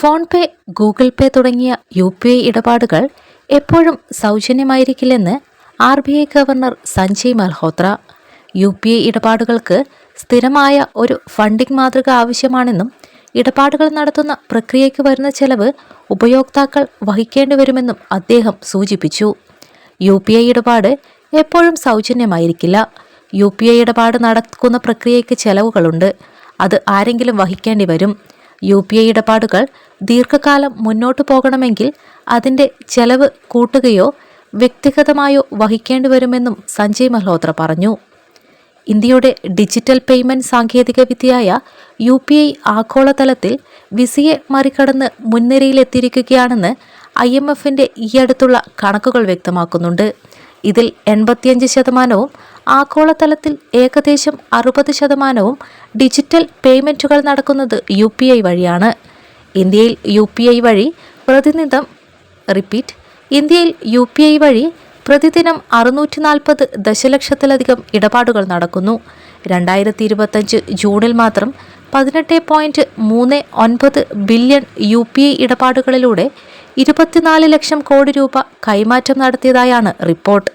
Phone പേ Google പേ തുടങ്ങിയ U P I ഇടപാടുകൾ എപ്പോഴും സൗജന്യമായിരിക്കില്ലെന്ന് R B I governor Sanjay Malhotra. U P I ഇടപാടുകൾക്ക് സ്ഥിരമായ ഒരു ഫണ്ടിംഗ് മാതൃക ആവശ്യമാണെന്നും ഇടപാടുകൾ നടത്തുന്ന പ്രക്രിയയ്ക്ക് വരുന്ന ചെലവ് ഉപയോക്താക്കൾ വഹിക്കേണ്ടി വരുമെന്നും അദ്ദേഹം സൂചിപ്പിച്ചു. യു പി ഐ ഇടപാട് എപ്പോഴും സൗജന്യമായിരിക്കില്ല. യു പി ഐ ഇടപാട് നടക്കുന്ന പ്രക്രിയയ്ക്ക് ചെലവുകളുണ്ട്. അത് ആരെങ്കിലും വഹിക്കേണ്ടി വരും. യു പി ഐ ഇടപാടുകൾ ദീർഘകാലം മുന്നോട്ടു പോകണമെങ്കിൽ അതിന്റെ ചെലവ് കൂട്ടുകയോ വ്യക്തിഗതമായോ വഹിക്കേണ്ടി വരുമെന്നും സഞ്ജയ് മൽഹോത്ര പറഞ്ഞു. ഇന്ത്യയുടെ ഡിജിറ്റൽ പേയ്മെന്റ് സാങ്കേതികവിദ്യയായ യു പി ഐ ആഗോളതലത്തിൽ വിസിയെ മറികടന്ന് മുൻനിരയിലെത്തിയിരിക്കുകയാണെന്ന് ഐ എം എഫിന്റെ ഈയടുത്തുള്ള കണക്കുകൾ വ്യക്തമാക്കുന്നുണ്ട്. ഇതിൽ എൺപത്തിയഞ്ച് ശതമാനവും ആഗോളതലത്തിൽ ഏകദേശം അറുപത് ശതമാനവും ഡിജിറ്റൽ പേയ്മെന്റുകൾ നടക്കുന്നത് യു പി ഐ വഴിയാണ്. ഇന്ത്യയിൽ യു പി ഐ വഴി പ്രതിനിധം റിപ്പീറ്റ് ഇന്ത്യയിൽ യു പി ഐ വഴി പ്രതിദിനം അറുന്നൂറ്റി നാൽപ്പത് ദശലക്ഷത്തിലധികം ഇടപാടുകൾ നടക്കുന്നു. രണ്ടായിരത്തി ഇരുപത്തഞ്ച് ജൂണിൽ മാത്രം പതിനെട്ട് പോയിന്റ് മൂന്ന് ഒൻപത് ബില്യൺ യു പി ഐ ഇടപാടുകളിലൂടെ ഇരുപത്തിനാല് ലക്ഷം കോടി രൂപ കൈമാറ്റം നടത്തിയതായാണ് റിപ്പോർട്ട്.